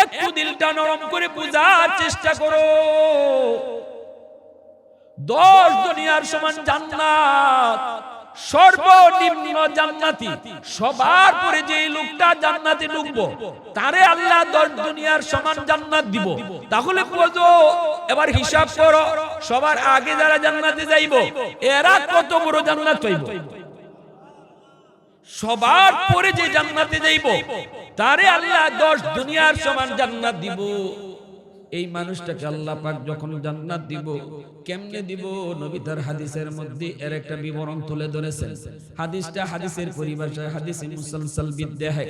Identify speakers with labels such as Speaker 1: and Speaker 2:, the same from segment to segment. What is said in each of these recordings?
Speaker 1: একটু দিলটা নরম করে বোঝার চেষ্টা করো। দশ দুনিয়ার সমান জান্নাত, সর্বনিম্ন জান্নাতি। সবার পরে যে লোকটা জান্নাতে ঢুকবো, তারে আল্লাহ দশ দুনিয়ার সমান জান্নাত দিব। তাহলে বোঝো, এবার হিসাব করো, সবার আগে যারা জান্নাতে যাইব, এরা কত বড় জান্নাত পাইব সবার পরে যে জান্নাতে যাইব, তারে আল্লাহ দশ দুনিয়ার সমান জান্নাত দিব। এই মানুষটাকে আল্লাহ পাক যখন জান্নাত দিব, কেমনে দিব? নবী তার হাদিসের মধ্যে এর একটা বিবরণ তুলে ধরেছেন। হাদিসটা হাদিসের পরিভাষায় হাদিসে মুসলসল বিদ্যা হয়।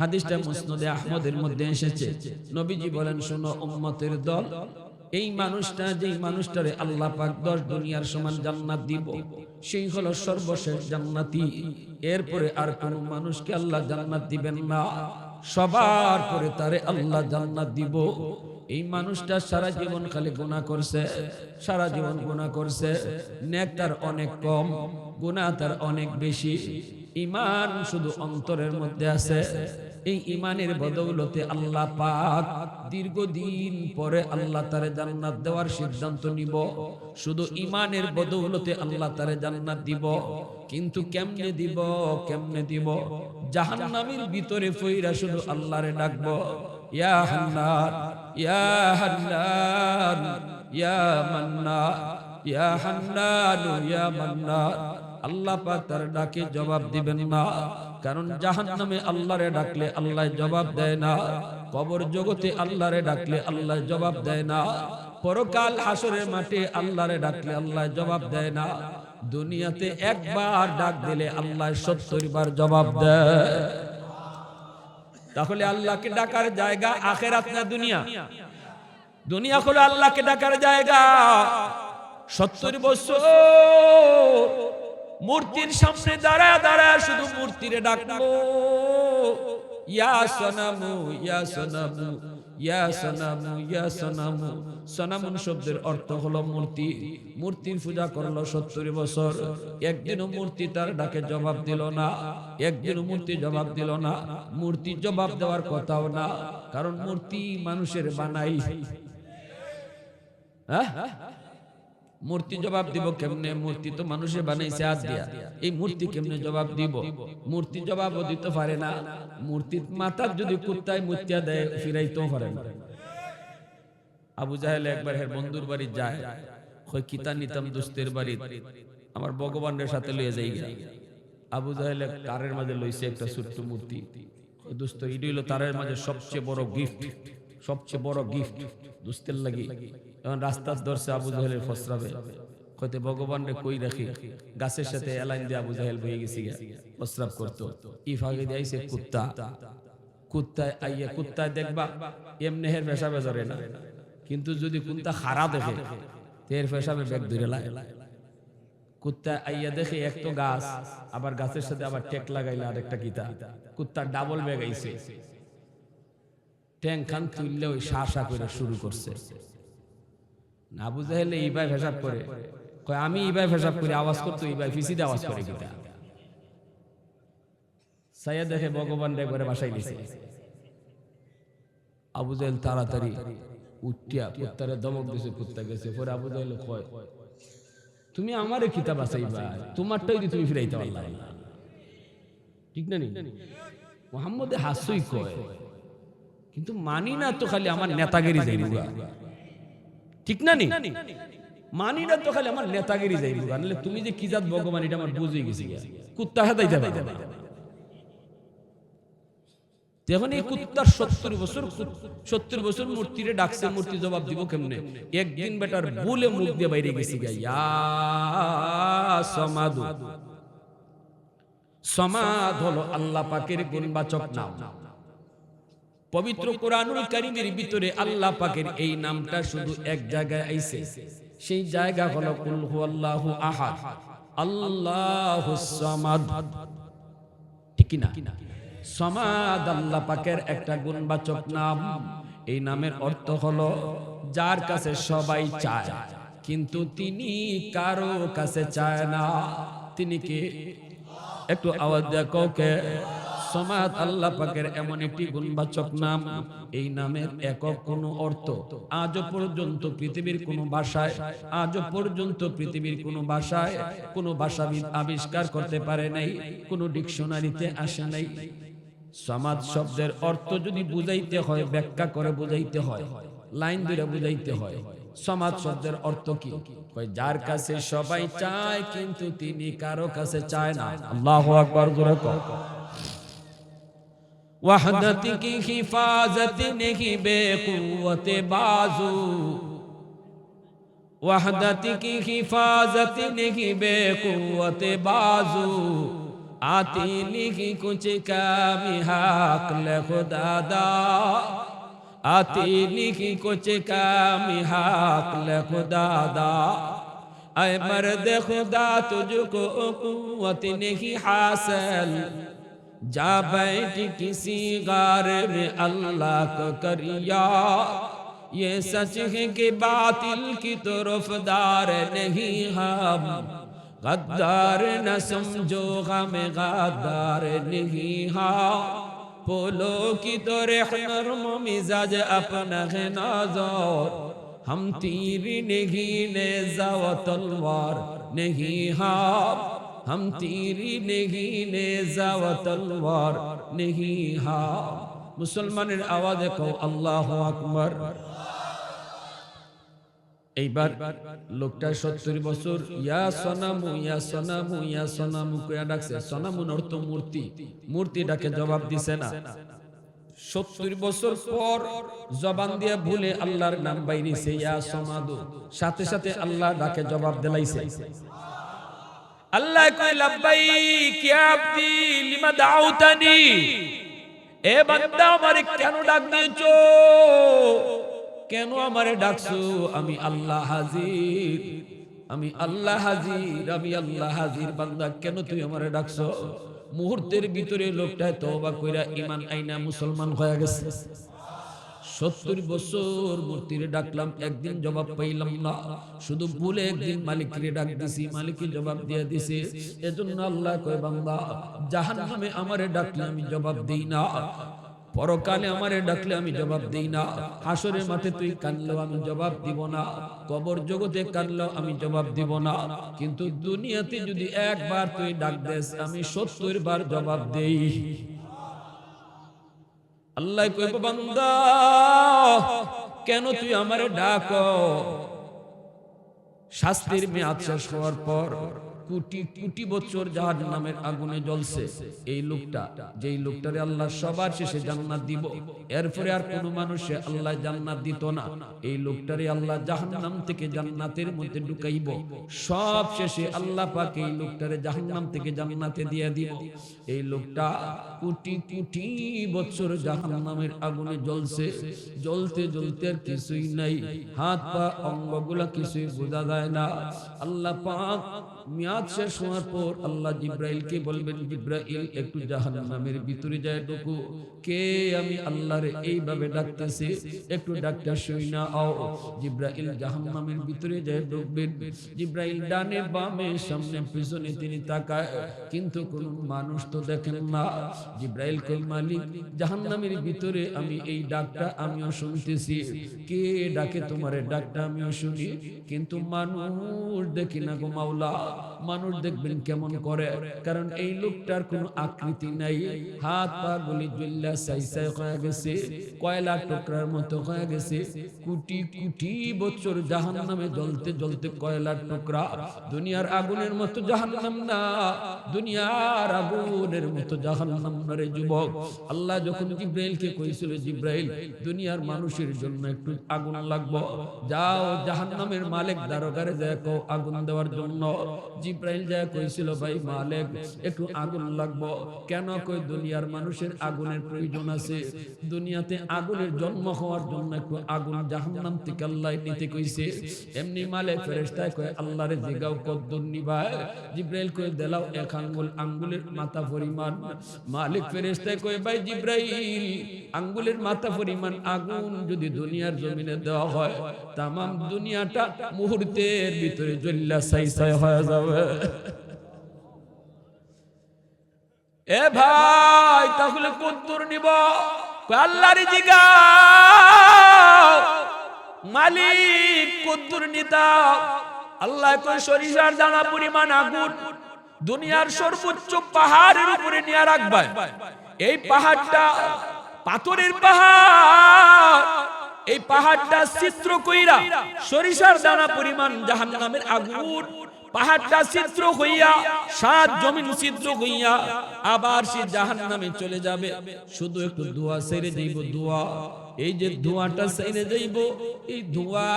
Speaker 1: হাদিসটা মুসনদে আহমদের মধ্যে এসেছে। নবীজি বলেন, শোনো, উম্মতের দল এই মানুষটা যেই মানুষটারে আল্লাহ পাক দশ দুনিয়ার সমান জান্নাত দিব, সেই হলো সর্বশেষ জান্নাতি। এরপরে আর কোন মানুষকে আল্লাহ জান্নাত দিবেন না। সবার পরে তারে আল্লাহ জান্নাত দিব। এই মানুষটা সারা জীবন খালি গুনাহ করছে, সারা জীবন গুনাহ করছে। নেক তার অনেক কম, গুনাহ তার অনেক বেশি। ইমান শুধু অন্তরের মধ্যে আছে। এই ইমানের বদৌলতে আল্লাহ পাক দীর্ঘদিন পরে আল্লাহ তারে জান্নাত দেওয়ার সিদ্ধান্ত নিব। শুধু ইমানের বদৌলতে আল্লাহ তারে জান্নাত দিব, কিন্তু কেমনে দিব কেমনে দিব? জাহান্নামের ভিতরে ফইরা শুধু আল্লাহরে ডাকবো। ইয়া হান্নান ইয়া হান্নান, ইয়া মান্নান, ইয়া হান্নান, ইয়া মান্নান। আল্লাহ পাক তার ডাকে জবাব দিবেন না। কারণ জাহান্নামে আল্লাহরে ডাকলে আল্লাহ জবাব দেয় না। কবর জগতে আল্লাহরে ডাকলে আল্লাহ জবাব দেয় না। পরকাল হাসরের মাঠে আল্লাহরে ডাকলে আল্লাহ জবাব দেয় না। দুনিয়াতে একবার ডাক দিলে আল্লাহ সত্তর বার জবাব দেয়। তাহলে আল্লাহকে ডাকার জায়গা আখেরাত না দুনিয়া? দুনিয়া হলো আল্লাহকে ডাকার জায়গা। সত্তর বছর মূর্তির সামনে দাঁড়া দাঁড়া শুধু মূর্তিরে ডাকলো। ইয়া সনামু ইয়া সনামু ইয়া সনামু ইয়া সনামু। সনামুন শব্দের অর্থ হলো মূর্তি। মূর্তির পূজা করল সত্তর বছর। একদিনও মূর্তি তার ডাকে জবাব দিল না। একদিনও মূর্তি জবাব দিল না। মূর্তি জবাব দেওয়ার কথাও না, কারণ মূর্তি মানুষের বানাই। হ্যাঁ? মূর্তি জবাব দিব কেমনে? মূর্তি তো মানুষে বানাইছে হাত দিয়া। এই মূর্তি কেমনে জবাব দিব? মূর্তি জবাবও দিতে পারে না। মূর্তির মাথার যদি কুত্তায় মুতিয়া দেয় ফিরাইতেও পারে না। আবু জাহেল একবার হের বন্ধুর বাড়ি যায়। কই কিতা নিতাম দোস্তের বাড়ি? আমার ভগবানের সাথে লইয়া যাই আবু জাহেল কারের মাঝে লইছে একটা ছোট্ট মূর্তি। দোস্ত এটি হলো তারের মাঝে সবচেয়ে বড় গিফট সবচেয়ে বড় গিফট দোস্তের লাগি। এখন রাস্তা ধরছে আবু জাহেলের ফসরাবে। কইতে ভগবান রে কই রাখি? গাছের সাথে এলাইন দিয়ে আবু জাহেল বয়ে গেছি গা। ফসরাব করতো। ই ফাগে দিয়েছে কুত্তা। কুত্তায় আইয়া কুত্তায় দেখবা, এমনি হের পেশাবে ধরে না। কিন্তু যদি কুত্তা খারা দেখে তের পেশাবে ব্যাগ ধরে লাই কুত্তা আইয়া দেখে এক তো গাছ, আবার গাছের সাথে আবার টেক লাগাইলে আরেকটা কিতা কুত্তা ডাবল ব্যাগ আইছে। ট্যাং খান তুললে ওই শা করে শুরু করছে। না বুঝতে হলে ইবাই ফেসাব করে। আমি ইবাই ফেসাব করি, আওয়াজ করতো ইবাই ফিসিতে আওয়াজ করে কিতা। সাইয়া দেখে ভগবান রে করে বাসায় গেছে। আবু জাহেল তাড়াতাড়ি উঠিয়া কুত্তারে দমক দিছে, কুত্তা গেছে। পরে আবু জাহেল কয়, তুমি আমারে কিতাব আসাইবা তোমারটাই যদি তুমি ফিরাইতে পারলা? ঠিক না নি? মোহাম্মদে হাসুই কয়, কিন্তু মানি না তো খালি আমার নেতাগিরি যাইব ঠিক না নি? মানি না তো খালি আমার নেতাগিরি যাইব। নাহলে তুমি যে কি জাত ভগবান, এটা আমার বুঝে গেছি কুত্তা হেদাইতে পারবে না। যখন এই কুত্তার সত্তর বছর সত্তর বছর মূর্তিরে ডাকছে, মূর্তি জবাব দিব কেমনে? একদিন বেটার বলে মুখ দিয়ে বাইরে গেছি গা সমাদু সমাদ হলো আল্লাহ পাকের গুণবাচক নাম। পবিত্র কোরআনুল কারিমের ভিতরে আল্লাহ পাকের এই নামটা শুধু এক জায়গায় আইছে। সেই জায়গা হলো কুল হুয়াল্লাহু আহাদ। আল্লাহুস সামাদ। ঠিক না সমাদ আল্লাহ পাকের একটা গুণবাচক নাম। এই নামের অর্থ হলো যার কাছে সবাই চায়, কিন্তু তিনি কারও কাছে চায় না। তিনি কি? একটু আওয়াজ দেখো কে সমাদ আল্লাহ পাকের এমন একটি গুণবাচক নাম। এই নামের একক কোনো অর্থ আজও পর্যন্ত পৃথিবীর কোনো ভাষায়, আজও পর্যন্ত পৃথিবীর কোনো ভাষায় কোনো ভাষাবিদ আবিষ্কার করতে পারে নাই, কোনো ডিকশনারিতে আসে নাই। সমাজ শব্দের অর্থ যদি বুঝাইতে হয়, ব্যাখ্যা করে বুঝাইতে হয়, লাইন ধরে বুঝাইতে হয়, সমাজ শব্দের অর্থ কি? যার কাছে সবাই চায়, কিন্তু তিনি কারও কাছে চায় না। আল্লাহু আকবার وحدت کی حفاظت نہیں بے قوت بازو. وحدت کی حفاظت نہیں بے قوت بازو. آتی نہیں کچھ کامی حق خدا دا. آتی نہیں کچھ کامی حق خدا دا. اے مرد خدا تجھ کو قوت نہیں حاصل. جا بیٹھ کسی غار میں اللہ کو کر یاد یہ سچ ہے کہ باطل کی طرف دار نہیں ہم۔ غدار نہ سمجھو، غم غدار نہیں ہاں۔ پولو کی تو نرم مزاج اپنا ہے نازور ہم تیری نہیں نیزہ و تلوار نہیں ہاں۔ ہم تیری نہیں نیزہ و تلوار نہیں ہاں মুসলমানের আওয়াজে কও আল্লাহ আকবর এইবার লোকটা সত্তর বছর, ইয়া সনামু ইয়া সনামু ইয়া সনামু কয়া ডাকছে। সনামুন অর্থ মূর্তি মূর্তি। ডাকে জবাব দিছে না। সত্তর বছর পর জবান দিয়ে ভুলে আল্লাহর নাম বাইরিছে, ইয়া সমাদু সাথে সাথে আল্লাহ ডাকে জবাব দিলাইছে। আল্লাহ কয়, লাব্বাইক, ইয়া আব্দি, লিমা দাউতানি? এ বান্দা আমারে কেন ডাক দিয়েছ? কেন আমারে ডাকছো? আমি আল্লাহ হাজির। আমি আল্লাহ হাজির, আমি আল্লাহ হাজির, বান্দা, কেন তুই আমারে ডাকছো? মুহূর্তের ভিতরে লোকটা তওবা কইরা ঈমান আইনা মুসলমান হয়ে গেছে। সত্তর বছর মূর্তিরে ডাকলাম, একদিন জবাব পাইলাম না। শুধু ভুলে একদিন মালিকরে ডাক দিছি মালিক জবাব দিয়ে দিছে, এজন্য আল্লাহ কয়, বান্দা জাহান নামে আমারে ডাকলে আমি জবাব দিই না। পরকালে আমারে ডাকলে আমি জবাব দিই না। হাসরের মাঠে তুই কানলেও আমি জবাব দিব না। কবর জগতে কানলেও আমি জবাব দিব না। কিন্তু দুনিয়াতে যদি একবার তুই ডাক দেস, আমি সত্তর বার জবাব দেই। আল্লাহ কইব বান্দা কেন তুই আমারে ডাক? শাস্তির মেয়াদ শেষ হওয়ার পর কোটি কোটি বছর জাহাজ নামের আগুনে জ্বলছে। এই লোকটা, যেই লোকটারে আল্লাহ সবার শেষে জান্নাত দিব, এরপরে আর কোনো মানুষে আল্লাহ জান্নাত দিত না। এই লোকটারে আল্লাহ জাহান্নাম থেকে জান্নাতের মধ্যে ঢুকাইব। সব শেষে আল্লাহ পাক এই লোকটারে জাহান্নাম থেকে জান্নাতে দিয়ে দিব। এই লোকটা কোটি কোটি বছর জাহান্নামের আগুনে জ্বলছে। জ্বলতে জ্বলতে কিছুই নাই। হাত পা অঙ্গগুলা কিছুই বোঝা যায় না। আল্লাহ পাক মেয়াদ শেষ হওয়ার পর আল্লাহ জিব্রাইলকে বলবেন, জিব্রাইল, একটু জাহান্নামের ভিতরে যায় ঢুকু। কে আমি আল্লাহর এইভাবে ডাকতেছি? একটু ডাক্তার শুই না, আও। জিব্রাইল জাহান্নামের ভিতরে যায় ঢুকবেন। জিব্রাইল ডানে বামে, সামনে, পিছনে তিনি তাকায়, কিন্তু কোন মানুষ তো দেখেন না। জিব্রাইল কই মালিক, জাহান্নামের ভিতরে আমি এই ডাকটা আমিও শুনতেছি। কে ডাকে তোমারে ডাকটা আমিও শুনি। কিন্তু মানুষ দেখি না গো মাওলা। মানুষ দেখবেন কেমন করে? কারণ এই লোকটার কোনো আকৃতি নাই। হাত পা গুলি গেছে, কয়লা টুকরার মতো হয়ে গেছে। কোটি কোটি বছর জাহান নামে জ্বলতে জ্বলতে কয়লার টুকরা দুনিয়ার আগুনের মতো জাহান্নাম না। দুনিয়ার আগুনের মতো জাহান্নাম না রে যুবক। আল্লাহ যখন জিব্রাইলকে কইছিল, জিব্রাইল, দুনিয়ার মানুষের জন্য একটু আগুন লাগবো। যাও জাহান্নামের মালিক দারোগারে কও আগুন দেওয়ার জন্য। জিব্রাইল যায় কইছিল, ভাই মালিক, একটু আগুন লাগবো। কেন কই দুনিয়ার মানুষের আগুনের প্রয়োজন আছে? দুনিয়াতে আগুনের জন্ম হওয়ার জন্য একটু আগুন জাহান্নাম থেকে আল্লাহ নিতে কইছে। এমনি মালিক ফেরেশতায় কয়, আল্লাহরে জিগাও, কদ্দুর নিবায় জিব্রাইল কই দেলাও এক আঙ্গুল, আঙ্গুলের মাথা পরিমাণ। মালিক ফেরেশতায় কয়, ভাই জিব্রাইল, আঙ্গুলের মাথা পরিমাণ আগুন যদি দুনিয়ার জমিনে দেওয়া হয়, তামাম দুনিয়াটা মুহূর্তের ভিতরে জ্বল্লা সাই সাই হয়ে যাবে এ ভাই, তাহলে নিব। জিগা মালিক নিতা আল্লাহ সরিষার দানা পরিমাণ আগুন দুনিয়ার সর্বোচ্চ পাহাড়ের উপরে নিয়ে রাখবে। এই পাহাড়টা পাথরের পাহাড়। এই পাহাড়টা চিত্র কইরা সরিষার দানা পরিমাণ জাহান্নামের আগুন পাহাড়টা ছিদ্র হইয়া, সাত জমিন ছিদ্র হইয়া আবার সে জাহান নামে চলে যাবে। শুধু একটু দোয়া সেরে যাইব দোয়া। এই যে ধোঁয়াটা সেরে যাইব এই ধোঁয়া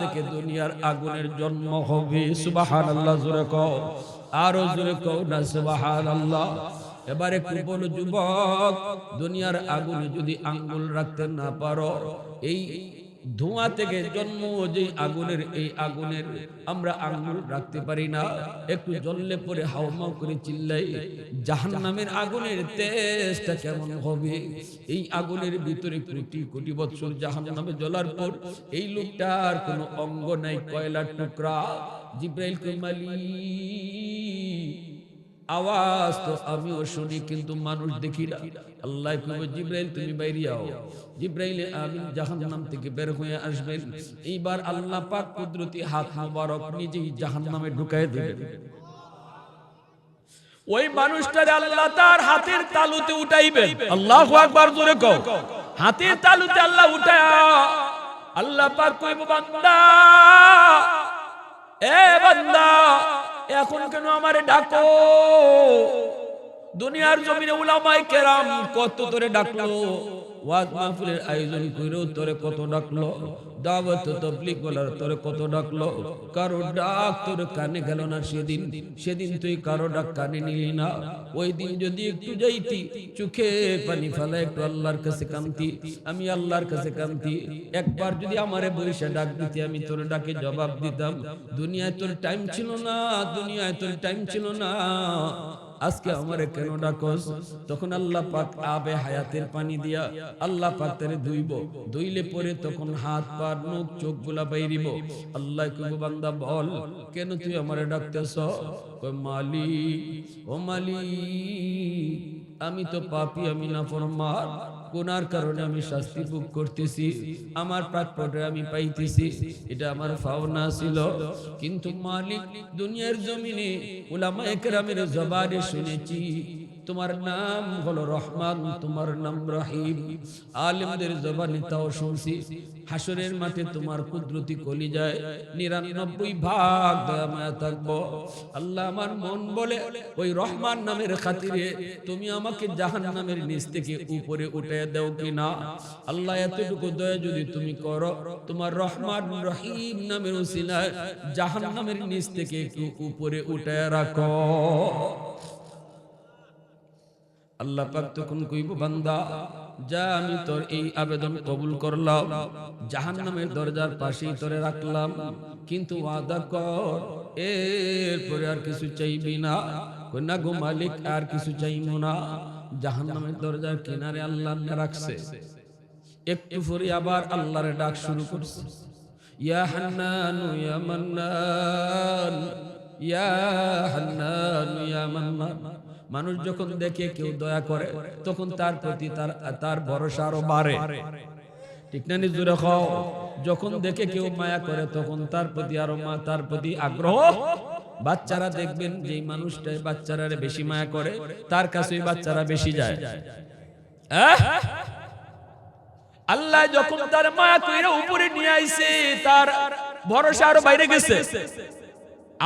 Speaker 1: থেকে দুনিয়ার আগুনের জন্ম হবে। সুবাহান আল্লাহ জোরে কও। আরও জোরে কও না সুবাহান আল্লাহ এবারে বলো যুবক, দুনিয়ার আগুনে যদি আঙ্গুল রাখতে না পারো, এই ধোঁয়া থেকে জন্ম যে আগুনের, এই আগুনের আমরা আঙ্গুল রাখতে পারি না। একটু জ্বললে পরে হাওমাও করে চিল্লাই জাহান নামের আগুনের তেজটা কেমন হবে? এই আগুনের ভিতরে কোটি কোটি বছর জাহান নামে জ্বলার পর এই লোকটার কোনো অঙ্গ নাই, কয়লার টুকরা। জিব্রাইল কুমালি আওয়াজ তো আমিও শুনি, কিন্তু মানুষ দেখি না। আল্লাহ কইবে, জিব্রাইল, তুমি বাইরে আও। জিব্রাইল আমিন জাহান্নাম থেকে বের হয়ে আসবেন। এইবার আল্লাহ পাক কুদরতি হাত মুবারক নিজেই জাহান্নামে ঢুকায় দিবেন। ওই মানুষটারে আল্লাহ তার হাতের তালুতে উঠাইবেন। আল্লাহু আকবার, জোরে কও। হাতের তালুতে আল্লাহ উঠায়, আল্লাহ পাক কইব, বান্দা, এ বান্দা এখন কেন আমারে ডাকো? দুনিয়ার জমিনে উলামায় কেরাম কত তোরে ডাকলো? ওয়াজ মাহফিলের আয়োজন কইরো তোরে কত ডাকলো? দাওয়াত তাবলীগ বলার তোরে কত ডাকলো? কারও ডাক তোর কানে গেল না সেদিন। সেদিন তুই কারও ডাক কানে নিলি না। ওই দিন যদি একটু যাইতি, চোখে পানি ফেলা একটু আল্লাহর কাছে কামতি আমি আল্লাহর কাছে কামতি একবার যদি আমারে বরিশা ডাক দিতি, আমি তোর ডাকে জবাব দিতাম। দুনিয়ায় তোর টাইম ছিল না, দুনিয়ায় তোর টাইম ছিল না। আজকে আমারে কেন ডাকস? তখন আল্লাহ পাক আবে হায়াতের পানি দিয়া আল্লাহ পাক তারে ধুইব। ধুইলে পরে তখন হাত, পা, মুখ চোখগুলা বাইরিব। আল্লাহ বান্দা, বল, কেন তুই আমারে ডাকতেছ? কই মালি ও মালি আমি তো পাপি, আমি না ফরমান গুনার কারণে আমি শাস্তি ভোগ করতেছি, আমার প্রাপ্যটা আমি পাইতেছি, এটা আমার ফাওনা ছিল। কিন্তু মালিক দুনিয়ার জমিনে ওলামা একরামের জবানে শুনেছি, তোমার নাম হলো রহমান, তোমার নাম রহিম। আলেমদের জবানে তাও শুনছি হাসরের মাঠে তোমার কুদরতি কলি যায় নিরানব্বই ভাগ থাকব। আল্লাহ আমার মন বলে, ওই রহমান নামের খাতিরে তুমি আমাকে জাহান নামের নিচ থেকে উপরে উঠে দাও কিনা? আল্লাহ এতটুকু দয়া যদি তুমি করো, তোমার রহমান রহিম নামের উসিলায় জাহান নামের নিচ থেকে একটু উপরে উঠে রাখো। আল্লাহ পাক তখন কইব, বান্দা যা আমি তোর এই আবেদন কবুল করলাম, জাহান্নামের দরজার পাশেই তোরে রাখলাম। কিন্তু ওয়াদা কর, এরপরে আর কিছু চাইবি না। না গো মালিক, আর কিছু চাইব না। জাহান্নামের দরজার কিনারে আল্লাহ রাখছে। একটু পরে আবার আল্লাহর ডাক শুরু করছে। ইয়া হান্নানু, ইয়া মান্নান, ইয়া হান্নানু, ইয়া মান্নান। মানুষ যখন দেখে কেউ দয়া করে তখন তার প্রতি তার তার ভরসা আরও বাড়ে। ঠিক না নিজুরে খাও যখন দেখে কেউ মায়া করে তখন তার প্রতি আরও মা তার প্রতি আগ্রহ। বাচ্চারা দেখবেন যে মানুষটা বাচ্চারা বেশি মায়া করে তার কাছে বাচ্চারা বেশি যায়? আল্লাহ যখন তার মায়া কইরা উপরে নিয়ে আইছে তার ভরসা আরও বাইরে গেছে।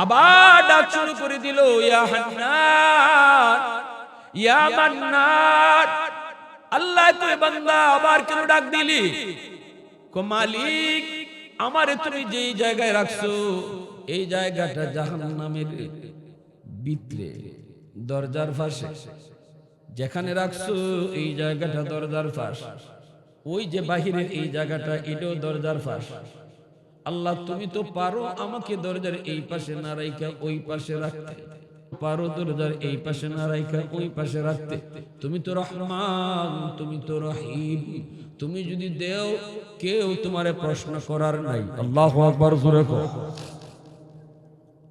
Speaker 1: আবার ডাক শুরু করে দিল, ইয়া ইয়া আল্লাহ তুই বান্দা, আবার কেন ডাক দিলি? কো মালিক, আমারে তুমি যেই জায়গায় রাখছো, এই জায়গাটা জাহান্নামের ভিতরে, দরজার পাশে। যেখানে রাখছো, এই জায়গাটা দরজার ফাঁস ওই যে বাহিরের এই জায়গাটা, এটাও দরজার ফাঁস আল্লাহ, তুমি তো পারো আমাকে দরজার এই পাশে না রাইখা, ওই পাশে রাখতে। পারো দরজার এই পাশে না রাইখা, ওই পাশে রাখতে। তুমি তো রহমান, তুমি তো রহিম। তুমি যদি দেও, কেউ তোমারে প্রশ্ন করার নাই। আল্লাহ আকবার, জোরে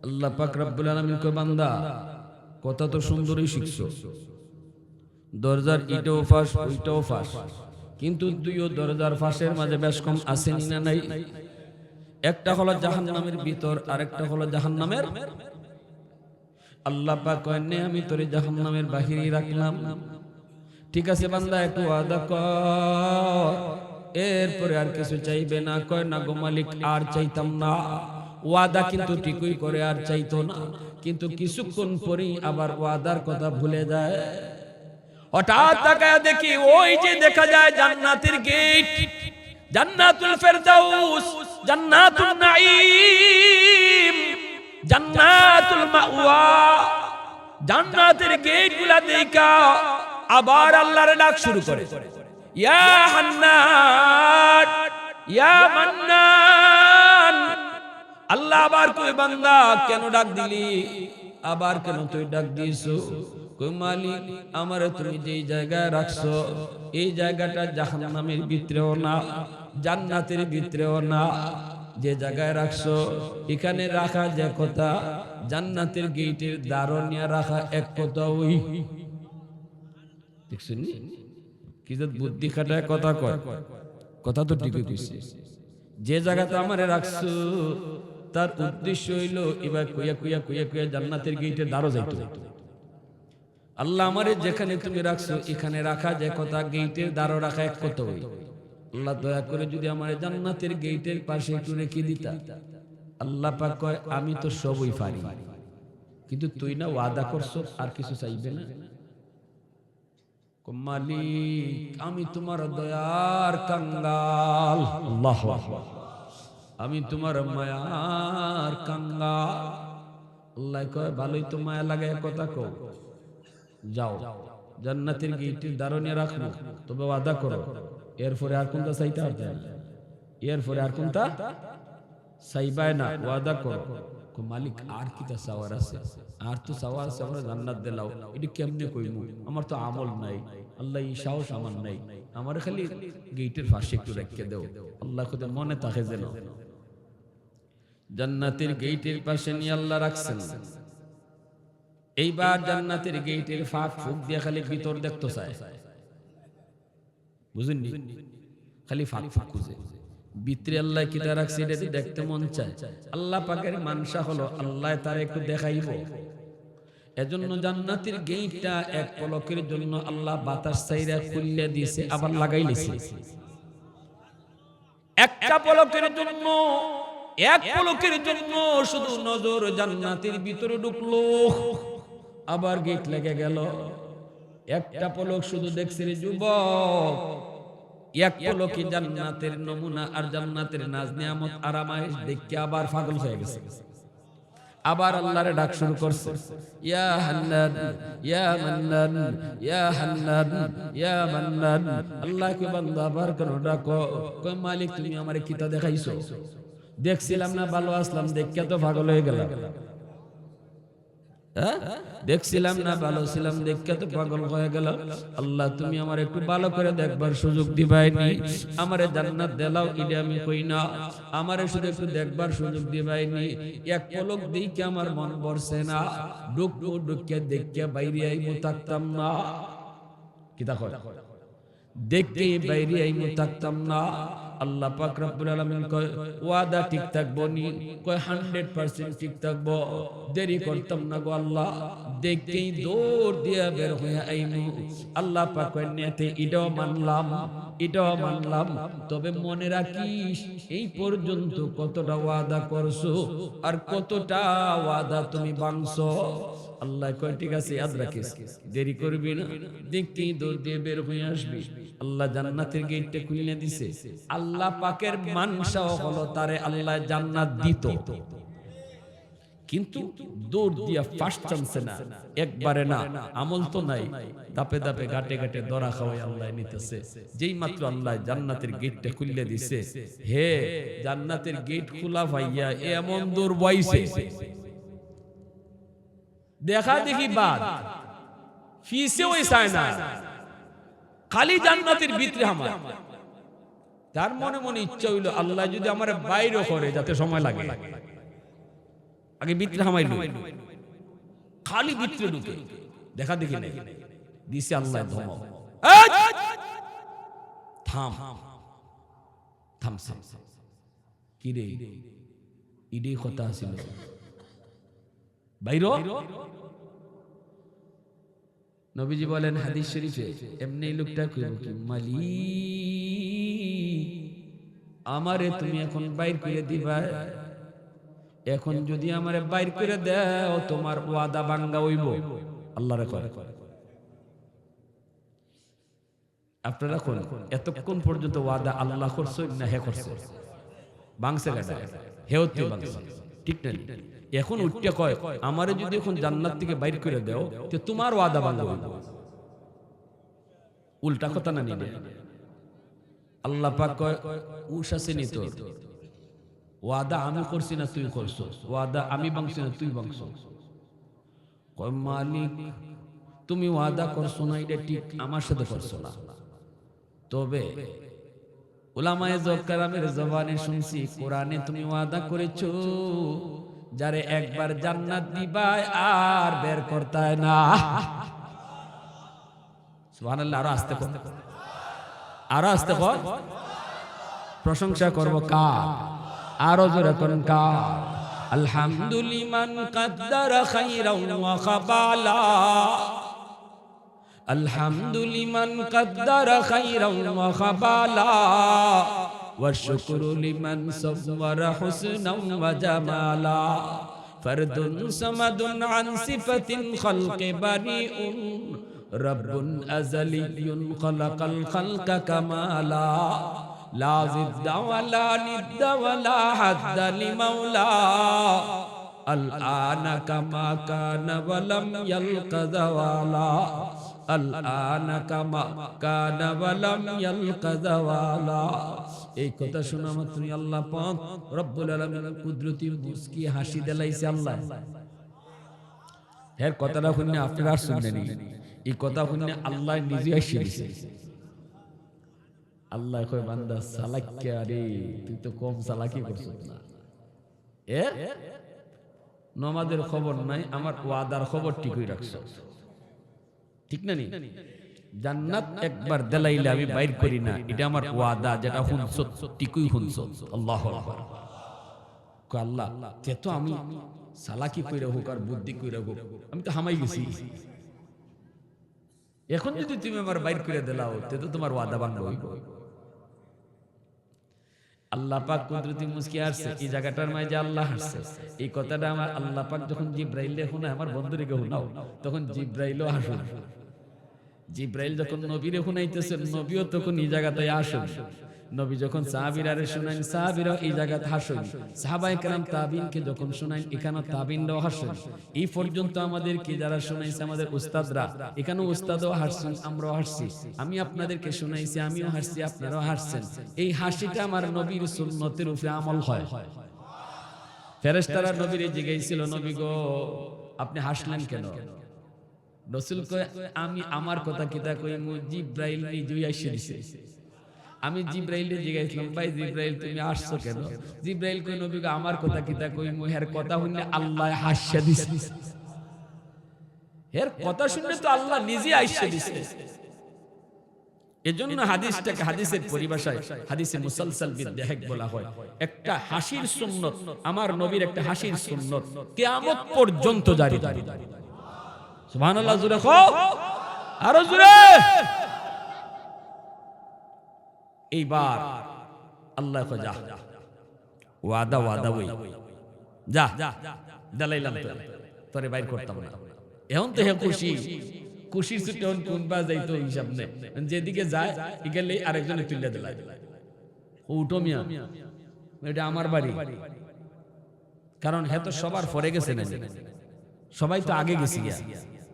Speaker 1: আল্লাহ পাক রব্বুল আলামিন কয়, বান্দা, কথা তো সুন্দরই শিখছো। দরজার ইটাও ফাঁস, ওইটাও ফাঁস। কিন্তু দুইও দরজার ফাঁসের মাঝে বেশ কম আসেনি না নাই? একটা হলো জাহান্নামের ভিতর, আরেকটা হলো জাহান্নামের আল্লাহ পাক কয়, নে, আমি তোরে জাহান্নামের বাহিরে রাখলাম। ঠিক আছে বান্দা, একটু ওয়াদা কর। এরপরে আর কিছু চাইবে না। কয়, না গো মালিক, আর চাইতাম না। ওয়াদা কিন্তু ঠিকই করে, আর চাইতো না। কিন্তু কিছুক্ষণ পরেই আবার ওয়াদার কথা ভুলে যায়। হঠাৎ তাকায় দেখি, ওই যে দেখা যায় জান্নাতের গেট, জান্নাতুল ফেরদাউস। জান্নাতুল নাঈম, জান্নাতুল মাওয়া। জান্নাতের গেটগুলা দেখা আবার আল্লাহর ডাক শুরু করে। ইয়া হান্নান, ইয়া মান্নান। আল্লাহ আবার কই বান্দা, কেন ডাক দিলি? আবার কেন তুই ডাক দিয়েছ? মালিক আমার তুমি যেই জায়গায় রাখছো, এই জায়গাটা জাহান্নামের ভিতরেও না। জান্নাতের ভিতরেও না। যে জায়গায় রাখছো, এখানে রাখা যে কথা, জান্নাতের গেটের দারণিয়া রাখা এক কথা ওই দেখছেন কি বুদ্ধি খাটায় কথা কয়। কথা তো ঠিকই কইছে। যে জায়গাতে আমারে রাখছো, তার উদ্দেশ্য হইল, এবার কুইয়া কুইয়া কুইয়া কুইয়া জান্নাতের গেটে দাঁড়ো যাইতো আল্লাহ আমারে যেখানে তুমি রাখছো, এখানে রাখা যে কথা, গেটের দাঁড়ো রাখা এক কথা হই আল্লাহ দয়া করে যদি আমার জান্নাতের গেটের পাশে একটু রেখে দিতা। আল্লাহ পাক কয়, আমি তো সবই পারি। কিন্তু তুই না ওয়াদা করছ, আর কিছু চাইবে না? মালিক, আমি তোমার দয়ার কাঙ্গাল। আল্লাহ আমি তোমার মায়ার কাঙ্গাল। আল্লাহ কয়, ভালোই তো মায়া লাগে কথা কও। যাও, জান্নাতের গেটের দারণে রাখব। তবে ওয়াদা করো। এরপরে আর কোনটা চাইতে হবে? এরপরে আর কোনটা? চাইবাই না, ওয়াদা করো। মালিক, আর কি তা চাওয়ার আছে? আর তো চাওয়ার আছে, আমরা জান্নাত দিলাও এটি কেমনে আমার তো আমল নাই। আল্লাহ এই সাহস আমার নাই। আমার খালি গেটের পাশে একটু রেখে দেও। আল্লাহ খুদে মনে থাকে যেন। জান্নাতের গেটের পাশে নিয়ে আল্লাহ রাখছেন। এইবার জান্নাতের গেটের ফাঁক ফুক দিয়ে খালি ভিতর দেখতে চায়। বুঝেননি? খালি ফাঁক ফাঁক খুঁজে। ভিতরে আল্লাহ কিটা রাখছে এটা দেখতে মন চায়? আল্লাহ পাকের মানসা হলো আল্লাহ তার একটু দেখাইব। এজন্য জান্নাতের গেটটা এক পলকের জন্য আল্লাহ বাতাস চাইরা খুললে দিয়েছে আবার লাগাই লিছে একটা পলকের জন্য এক পলকের জন্য শুধু নজর জান্নাতের ভিতরে ঢুকলো। আবার গেট লেগে গেল। একটা পলক শুধু দেখছে যুবক। এক জান্নাতের নমুনা আর জান্নাতের নাজ নিয়ামত আরামায়েশ দেখে আবার পাগল হয়ে গেছে। আবার আল্লাহরে ডাক শুরু করছে। ইয়া হান্নান, ইয়া মান্নান, ইয়া হান্নান, ইয়া মান্নান। আল্লাহ কে বান্দা আবার কেন ডাকো? কই মালিক, তুমি আমারে কিতা দেখাইছো? দেখছিলাম না, ভালো আসলাম দেখে তো পাগল হয়ে গেলাম? দেখছিলাম না, ভালো ছিলাম, দেখে তো পাগল হয়ে গেল। আল্লাহ, তুমি আমার একটু ভালো করে দেখবার সুযোগ দিবাইনি। আমারে জান্নাত দেলাও ইডে আমি কই না। আমারে শুধু একটু দেখবার সুযোগ দিবাই দিবাইনি। এক পলক দিকে আমার মন বসে না। ডুকবো ডুকিয়া দেখিয়া বাইরে আইবো থাকতাম না। কিতা দেখতে বাইরে আইবো থাকতাম না। আল্লাহ পাক রব্বুল আলামিন কয়, ওয়াদা ঠিক থাকব নি, কয় 100% ঠিক থাকব, দেরি করতাম না গো আল্লাহ, দেখতেই দৌড় দিয়া বের হয়ে আইনু। আল্লাহ পাক কয়, নেতে মানলাম, এটাও মানলাম, তবে মনে রাখিস, এই পর্যন্ত কতটা ওয়াদা করছ আর কতটা ওয়াদা তুমি ভাঙছো আল্লাহ কয়, ঠিক আছে, ইয়াদ রাখিস, দেরি করবি না, দেখতেই দৌড় দিয়ে বের হয়ে আসবি। আল্লাহ জান্নাতের গেটটা খুলে দিছে। আল্লাহ পাকের মানসাও হলো তারে আল্লাহ জান্নাত দিত। কিন্তু দৌড় দিয়া ফার্স্ট চান্সে না, একবারে না, আমল তো নাই। দাপে দাপে ঘাটে ঘাটে দরা খাওয়াই আল্লাহ নিতেছে। যেই মাত্র আল্লাহ জান্নাতের গেটটা খুলে দিছে, হে জান্নাতের গেট খোলা ভাইয়া, এমন দৌড় বইছে। দেখা দেখি বাদ ফিসে ওই চায় না। খালি জান্নাতের ভিতরে আমার। তার মনে মনে ইচ্ছা হইল, আল্লাহ যদি আমার বাইরে করে, যাতে সময় লাগে। আগে ভিতরে হামাইল। খালি ভিতরে ঢুকে। দেখা দেখি নাই। দিছে আল্লাহ এই! থাম। থামছে কি রে? ইডি কথা ছিল বাইর? নবীজি বলেন, হাদিস শরীফে, এমনি লোকটা কইব কি মালি আমারে তুমি এখন বাইর করে দিবা। এখন যদি আমারে বাইর করে দাও, তোমার ওয়াদা বাঙ্গা হইব। আল্লাহর করে আপনারা কোন এতক্ষণ পর্যন্ত ওয়াদা আল্লাহ করছ না হে করছ? বাংসে গাদা হেও তুই বাংসে ঠিক না এখন উঠতে কয়, আমারে যদি এখন জান্নাত থেকে বাইর করে দেও, তো তোমার ওয়াদা বাঙ্গা হইব। উল্টা কথা না নিলে আল্লাহ পাক কয় উষা সে নিত ওয়াদা আমি করছি না তুই করছ। ওয়াদা আমি বাংছি না তুই বাংছ। কয়, মালিক, তুমি ওয়াদা করছ না, এটা ঠিক আমার সাথে করছ না। তবে ওলামায়ে জকারামের জবানে শুনছি, কোরআনে তুমি ওয়াদা করেছ, যারে একবার জান্নাত দিবাই আর বের করতায় না। সুবহানাল্লাহ, আরও আস্তে কর। আরো আস্তে কর প্রশংসা করব কার আরো জোরে করুন কার আলহামদুলিমান কাদ্দার খাইরাও ওয়া খাবালা الحمد لمن قدر خيرا وخبالا والشكر لمن صور حسنا وجمالا فرد صمد عن صفة خلق بريء رب أزلي خلق الخلق كمالا لا ضد ولا ند ولا حد لمولا الآن كما كان ولم يلق زوالا الآن كما كان ولم يلق زوالا এই কথা শোনা মাত্রই আল্লাহ পাক রব্বুল আলামিন কুদরতি মুস্কি হাসি দেলাইছে আল্লাহ এর কথাটা শুনে আপনারা আর শুনলেন এই কথা শুনে আল্লাহ নিজে আল্লাহ কয়, বান্দা সালাক্কে আরে, তুই তো কম সালাকি করছিস না। এ? নমাজের খবর নাই, আমার ওয়াদার খবর ঠিকই রাখছ। ঠিক না নি? জান্নাত একবার দেলাইলে আমি বাইর করি না, এটা আমার ওয়াদা, যেটা শুনছ, ঠিকই শুনছ। আল্লাহ আল্লাহ, তে তো আমি সালাকি কইরা হোক আর বুদ্ধি কইরা হোক, আমি তো হামাই গেছি। এখন যদি তুমি আমার বাইর করে দিলাও, তে তো তোমার ওয়াদা বান্ধব হইব। আল্লাহ পাক কুদরতি মুসকি আসছে এই জায়গাটার মাঝে আল্লাহ আসছে এই কথাটা আমার আল্লাহ পাক যখন জিব্রাইলে হুনা আমার বন্ধুরিকে শোনাও, তখন জিব্রাইলও আসুন জিব্রাইল যখন নবীরে শুনাইতেছে, নবীও তখন এই জায়গাটায় আসুন নবী যখন সাহাবিরারে শুনাইন সাহাবিরাও এই জায়গাতে হাসুন। সাহাবাই কালাম তাবিনকে যখন শুনাইন এখানে তাবিনরাও হাসুন। এই পর্যন্ত আমাদেরকে যারা শুনাইছে আমাদের উস্তাদরা এখানে উস্তাদও হাসছেন আমরাও হাসছি। আমি আপনাদেরকে শুনাইছি আমিও হাসছি আপনারাও হাসছেন। এই হাসিটা আমার নবীর সুন্নতের উপরে আমল হয়। ফেরেশতারা নবীর জিগাইছিল নবী গো আপনি হাসলেন কেন? রসুল কয় আমি আমার কথা কিতা কই মু জিব্রাইল নিজেই আইসে দিছে আমি জিব্রাইলে জিগাইছিলাম ভাই জিব্রাইল তুমি আসছো কেন? জিব্রাইল কই নবী গো, আমার কথা কিতা কই মু হের কথা শুনলে আল্লাহ হাসিয়া দিছে। হের কথা শুনলে তো আল্লাহ নিজে আইসে দিছে। এজন্য হাদিসটাকে হাদিসের পরিভাষায় হাদিসে মুসালসাল বিদ্যাহেক বলা হয়। একটা হাসির সুন্নত আমার নবীর একটা হাসির সুন্নত কিয়ামত পর্যন্ত জারি। সুবহানাল্লাহ জুড়ে খো আরও জুড়ে এইবার আল্লাহ যা, ওয়াদা ওয়াদা ওই। যা দালাইলাম তোরে। বাইর করতাম না। এখন তো হে খুশি। যাইতো হিসাব নেই। যেদিকে যায় আরেকজনে তুলে দিলা। উঠো মিয়া। এটা আমার বাড়ি। কারণ হে তো সবার পরে গেছে না সবাই তো আগে গেছি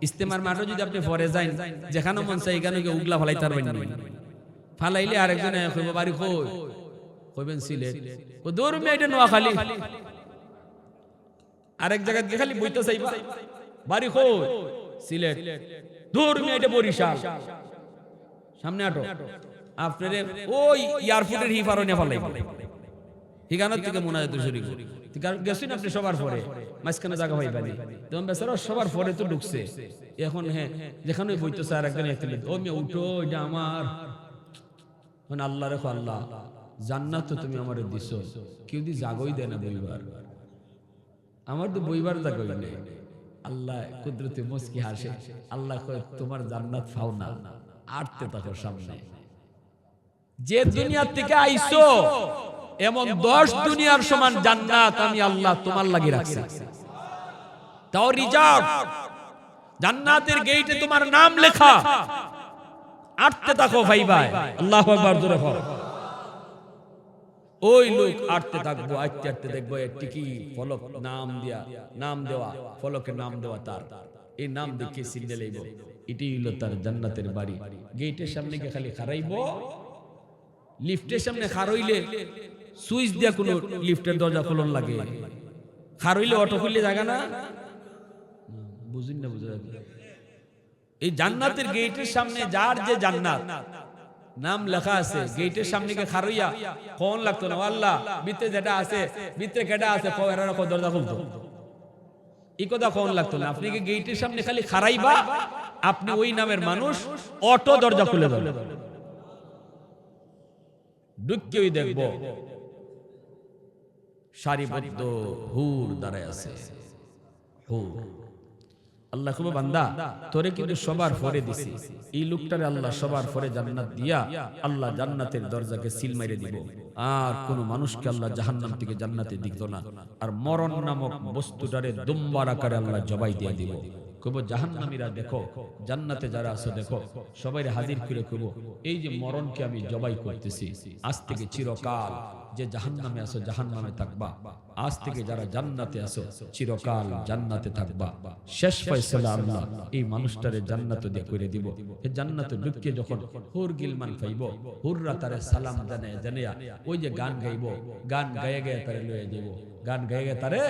Speaker 1: ইস্তেমার মাঠে যদি আপনি পরে যান যেখানে মন চাই এখানে উগলা ফালাই পারবেন না ফালাইলে আরেকজনে কইব বাড়ি কই? কইবেন সিলেট। ও দূর মে এটা নোয়াখালী। আরেক জায়গায় গিয়ে খালি বইতে চাইবা। বাড়ি কই? সিলেট। দূর মে এটা বরিশাল। সামনে আটো। আপনারে ওই এয়ারপোর্টের হিফারনে ফালাই হিগানোর থেকে মনে হয় তো শুরু কারণ গেছেন আপনি সবার পরে। মাঝখানে জায়গা ভাই পানি তখন বেচারা সবার পরে তো ঢুকছে। এখন হ্যাঁ যেখানে বইতো স্যার একজন একজন ও মেয়ে উঠো এটা আমার। মানে আল্লাহ রেখো আল্লাহ, জান্নাত তো তুমি আমার দিছো। কেউ দি জাগই দেয় না বইবার আমার তো বইবার জাগই নেই। আল্লাহ কুদরতে মুস্কি হাসে। আল্লাহ কয়, তোমার জান্নাত ফাও না। আটতে থাকো সামনে। যে দুনিয়ার থেকে আইছো, এমন দশ দুনিয়ার সমান জান্নাত আমি আল্লাহ তোমার লাগি রাখছি। তাও রিজার্ভ। জান্নাতের গেইটে তোমার নাম লেখা। আটতে থাকো ভাই ভাই। আল্লাহ আকবার জোরে বল। ওই লোক আটতে থাকব আটতে আটতে দেখব একটি কি ফলক নাম দিয়া নাম দেওয়া ফলকের নাম দেওয়া তার। এই নাম দেখে সিন্ডে লইব। এটি হইল তার জান্নাতের বাড়ি। গেটের সামনে গিয়ে খালি খারাইব লিফটের সামনে খারইলে সুইচ দিয়া কোনো লিফটের দরজা খোলন লাগে। খারইলে অটো খুললে জায়গা না? বুঝুন না বুঝা এই জান্নাতের গেটের সামনে যার যে জান্নাত, নাম লেখা আছে, গেটের সামনে কে খারইয়া কোন লাগতো না আল্লাহ ভিতরে যেটা আছে, ভিতরে কেটা আছে দরজা খুলতো। কথা কোন লাগতো না, আপনি কি গেটের সামনে খালি খারাইবা? আপনি ওই নামের মানুষ, অটো দরজা খুলে দেবে ঢুকিয়েই দেখব, সারিবদ্ধ হুর দাঁড়ায় আছে। হুর। আল্লাহ খুব বান্দা, তোরে কিন্তু সবার পরে দিছি। এই লোকটারে আল্লাহ সবার পরে জান্নাত দিয়া আল্লাহ জান্নাতের দরজাকে সিল মাইরে দিব। আর কোন মানুষকে আল্লাহ জাহান্নাম থেকে জান্নাতে দিত না। আর মরণ নামক বস্তুটারে দুম্বার আকারে আল্লাহ জবাই দিয়ে দিব। কব জাহান্নামীরা দেখো, জান্নাতে যারা আছো দেখো সবাই হাজির করে কব এই যে মরণকে আমি জবাই করতেছি, আজ থেকে চিরকাল যে জাহান নামে আসো জাহান নামে থাকবা। আজ থেকে যারা জান্নাতে আসো, চিরকাল জান্নাতে থাকবা। শেষ ফয়সালা আল্লাহ এই মানুষটারে জান্নাত দিয়ে করে দিব। এ জান্নাতে ঢুকে যখন হুর গিলমান পাইব হুররা তারে সালাম জানে জানে ওই যে গান গাইব, গান গায়ে গায়ে তারে লয়ে দিব গান গায়ে তারে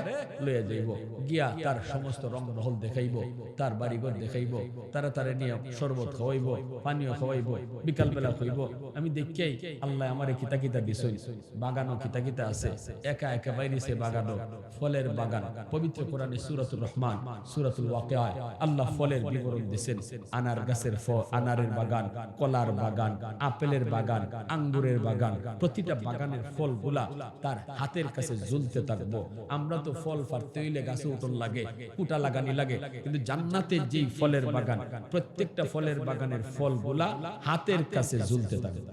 Speaker 1: লয়ে যাইব। গিয়া তার সমস্ত রং রহল দেখাইব, তার বাড়িঘর দেখাইব, তারা তারে নিয়ে শরবত খাওয়াইব, পানীয় খাওয়াইব বিকাল বেলা খাইব আমি দেখিয়াই আল্লাহ আমারে কিতা কিতা দিছই বাগানও কিতা কিতা আছে। একা একা বাইরেছে বাগানও, ফলের বাগান, পবিত্র কোরআনে সূরাতুর রহমান, সূরাতুল ওয়াকিয়া। আল্লাহ ফলের বিবরণ দিবেন আনার গাছের ফল, আনারের বাগান, কলার বাগান, আপেলের বাগান, আঙ্গুরের বাগান, প্রতিটা বাগানের ফলগুলা তার হাতের কাছে ঝুলতে থাকব। আমরা তো ফল ফাটতে হইলে গাছে উঠন লাগে, কুটা লাগানি লাগে। কিন্তু জান্নাতে যেই ফলের বাগান, প্রত্যেকটা ফলের বাগানের ফলগুলা হাতের কাছে ঝুলতে থাকবে।